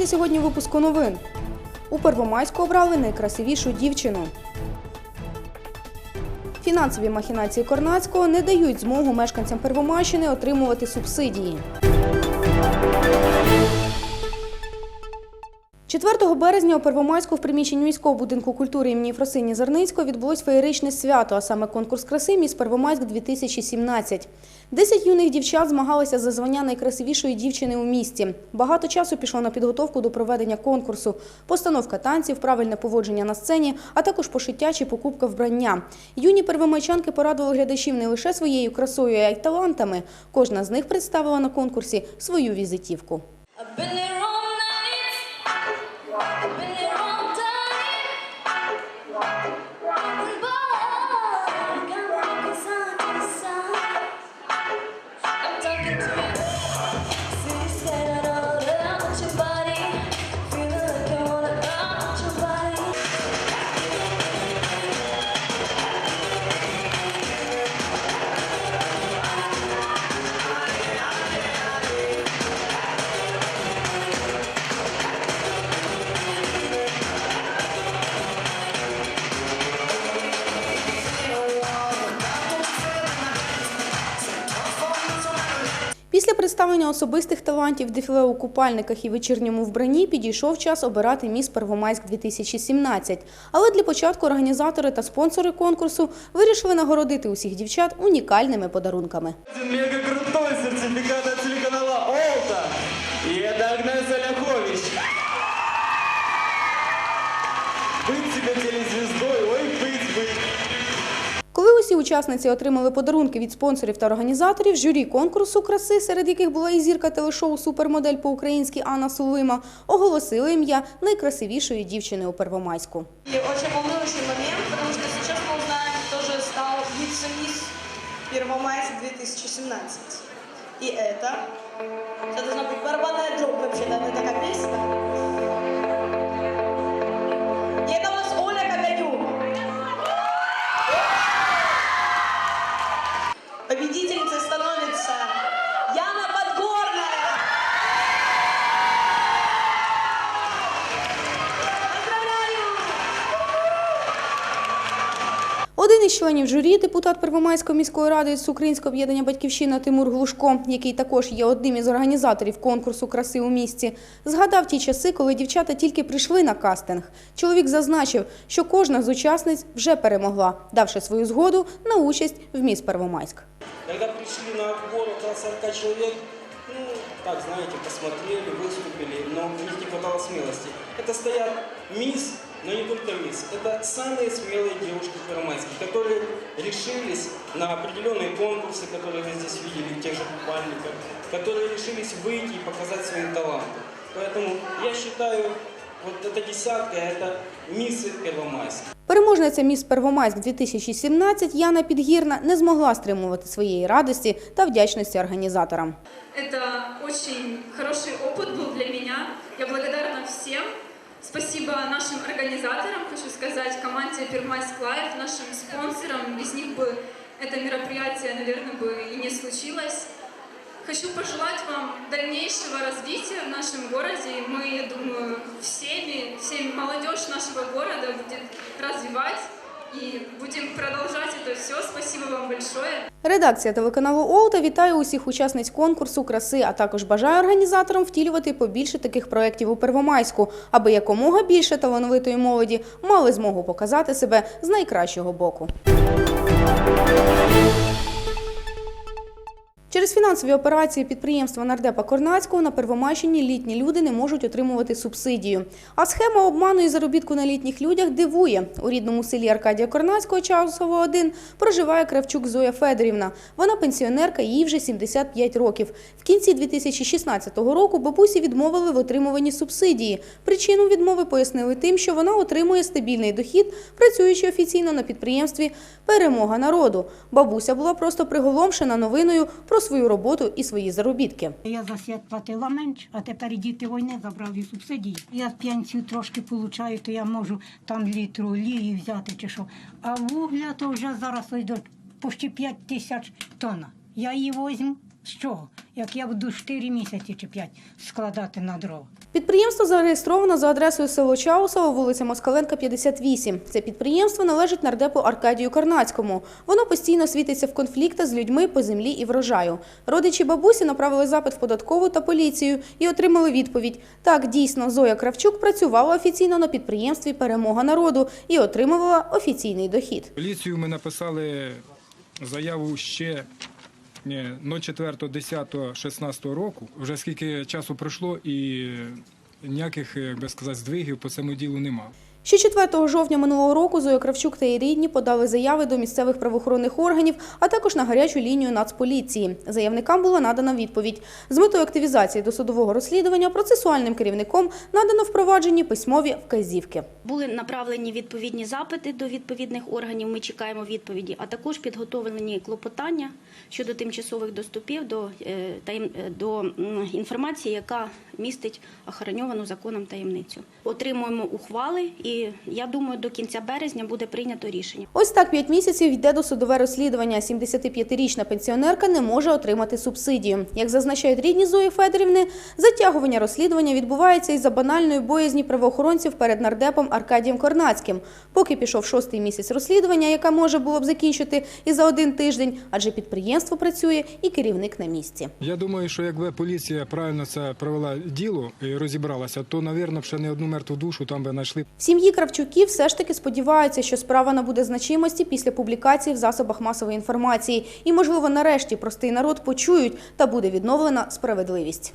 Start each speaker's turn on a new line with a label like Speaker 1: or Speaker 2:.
Speaker 1: Дивіться сьогодні випуску новин. У Первомайську обрали найкрасивішу дівчину. Фінансові махінації Корнацького не дають змогу мешканцям Первомайщини отримувати субсидії. 4 березня у Первомайську в приміщенні міського будинку культури імені Фросині Зерницького відбулось феєричне свято, а саме конкурс краси «Міс Первомайськ 2017. Десять юних дівчат змагалися за звання найкрасивішої дівчини у місті. Багато часу пішло на підготовку до проведення конкурсу, постановка танців, правильне поводження на сцені, а також пошиття чи покупка вбрання. Юні первомайчанки порадували глядачів не лише своєю красою, а й талантами. Кожна з них представила на конкурсі свою візитівку. Представлення особистих талантів, дефіле у купальниках і вечірньому вбранні підійшов час обирати міс Первомайськ 2017. Але для початку організатори та спонсори конкурсу вирішили нагородити усіх дівчат унікальними подарунками.
Speaker 2: Мега крутой сертификат от телеканала Олта. И это Агнеса Ляхович. Быть себе телезвездой,
Speaker 1: усі учасниці отримали подарунки від спонсорів та організаторів, журі конкурсу краси, серед яких була і зірка телешоу Супермодель по-українськи Анна Сулима, оголосили ім'я найкрасивішої дівчини у Первомайську.
Speaker 3: И очень волнующий момент, потому что сейчас мы узнаем, кто же стал вице-мисс Первомайск 2017. И это... Это должна быть барабанная
Speaker 1: Один із членів журі, депутат Первомайської міської ради з Українського об'єднання Батьківщина Тимур Глушко, який також є одним із організаторів конкурсу краси у місті, згадав ті часи, коли дівчата тільки прийшли на кастинг. Чоловік зазначив, що кожна з учасниць вже перемогла, давши свою згоду на участь в міс Первомайськ.
Speaker 2: Когда пришли на отбор около 40 человек, ну, так, знаете, посмотрели, выступили, но у них не хватало смелости. Это стоят мисс, но не только мисс. Это самые смелые девушки Первомайские, которые решились на определенные конкурсы, которые вы здесь видели, в тех же купальниках, которые решились выйти и показать свои таланты. Поэтому я считаю, вот эта десятка, это миссы Первомайские.
Speaker 1: Переможниця міс Первомайськ 2017 Яна Підгірна не змогла стримувати своєї радості та вдячності організаторам.
Speaker 4: Это очень хороший опыт был для меня. Я благодарна всем. Спасибо нашим организаторам, хочу сказать, команде Первомайск Лайф, нашим спонсорам. Без них бы это мероприятие, наверное, бы и не случилось. Хочу пожелать вам дальнейшего развития в нашем городе. Мы, я думаю, всеми, всеми молодежь нашего города будет развивать. И будем продолжать это все. Спасибо вам большое.
Speaker 1: Редакція телеканалу Олта вітає усіх учасниць конкурсу краси, а також бажає організаторам втілювати побільше таких проєктів у Первомайську, аби якомога більше талановитої молоді мали змогу показати себе з найкращого боку. Через фінансові операції підприємства нардепа Корнацького на Первомайщині літні люди не можуть отримувати субсидію. А схема обману і заробітку на літніх людях дивує. У рідному селі Аркадія Корнацького, Часово 1, проживає Кравчук Зоя Федорівна. Вона пенсіонерка, їй вже 75 років. В кінці 2016 року бабусі відмовили в отримуванні субсидії. Причину відмови пояснили тим, що вона отримує стабільний дохід, працюючи офіційно на підприємстві Перемога народу. Бабуся була просто приголомшена новиною про свою роботу і свої заробітки.
Speaker 5: Я за світ платила менше, а тепер і діти війни забрали субсидії. Я пенсію трошки получаю, то я можу там літру олії взяти чи що. А вугля то вже зараз йдуть почти 5 тисяч тонн. Я її возьму з чого? Як я буду 4 місяці чи 5 складати на дрова.
Speaker 1: Підприємство зареєстровано за адресою село Чаусово, вулиця Москаленка, 58. Це підприємство належить нардепу Аркадію Карнацькому. Воно постійно світиться в конфліктах з людьми по землі і врожаю. Родичі бабусі направили запит в податкову та поліцію і отримали відповідь. Так, дійсно, Зоя Кравчук працювала офіційно на підприємстві Перемога народу і отримувала офіційний дохід.
Speaker 6: Поліцію ми написали заяву ще 04.10.16 року. Вже скільки часу пройшло і ніяких, як би сказати, здвигів по цьому ділу нема.
Speaker 1: Ще 4 жовтня минулого року Зоя Кравчук та її рідні подали заяви до місцевих правоохоронних органів, а також на гарячу лінію Нацполіції. Заявникам була надана відповідь. З метою активізації досудового розслідування процесуальним керівником надано впроваджені письмові вказівки.
Speaker 7: Були направлені відповідні запити до відповідних органів. Ми чекаємо відповіді, а також підготовлені клопотання щодо тимчасових доступів до, е, е, до інформації, яка містить охороньовану законом таємницю. Отримуємо ухвали, і я думаю, до кінця березня буде прийнято рішення.
Speaker 1: Ось так 5 місяців йде досудове розслідування. 75-річна пенсіонерка не може отримати субсидію. Як зазначають рідні Зої Федорівни, затягування розслідування відбувається із-за банальної боязні правоохоронців перед нардепом Аркадієм Корнацьким. Поки пішов шостий місяць розслідування, яка може було б закінчити і за один тиждень, адже підприємство працює і керівник на місці.
Speaker 6: Я думаю, що якби поліція правильно це провела діло і розібралася, то, навірно, ще не одну мертву душу там би знайшли.
Speaker 1: В сім'ї Кравчуків все ж таки сподіваються, що справа набуде значимості після публікації в засобах масової інформації. І, можливо, нарешті простий народ почують та буде відновлена справедливість.